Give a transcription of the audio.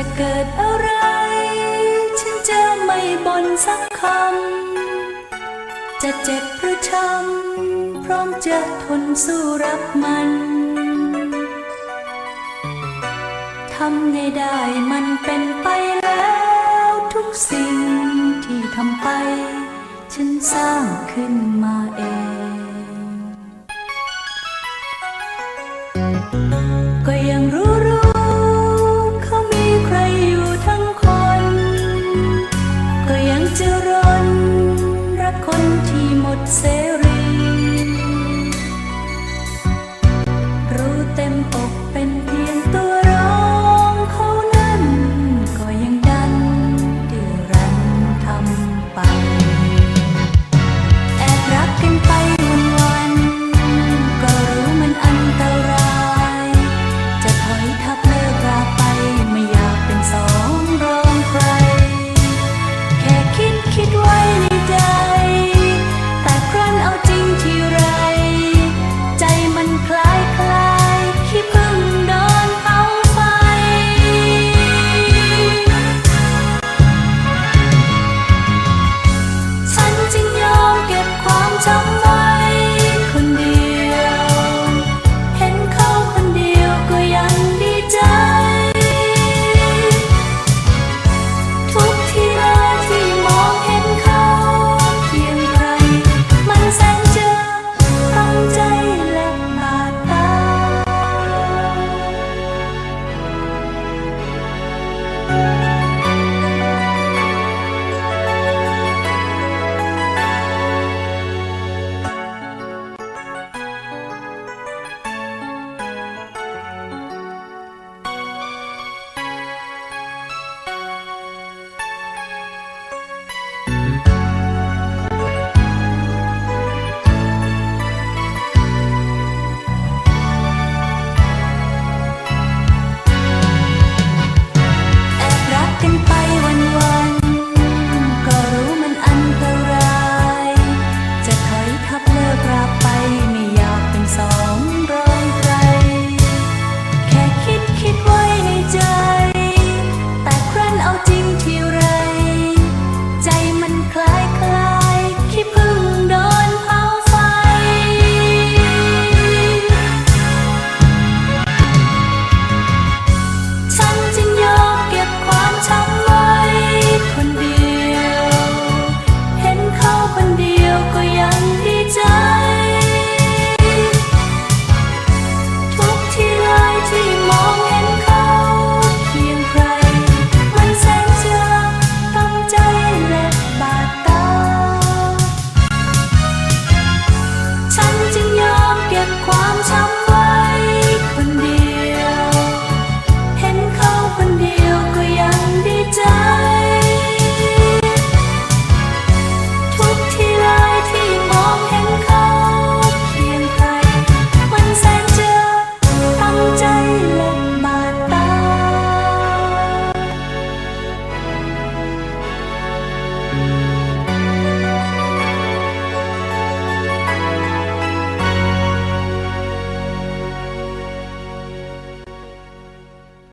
จะเกิดอะไร ฉันจะไม่บ่นสักคำ จะเจ็บหรือช้ำพร้อมจะทนสู้รับมันทำไงได้มันเป็นไปแล้วทุกสิ่งที่ทำไป ฉันสร้างขึ้นมาเองก็ยังรู้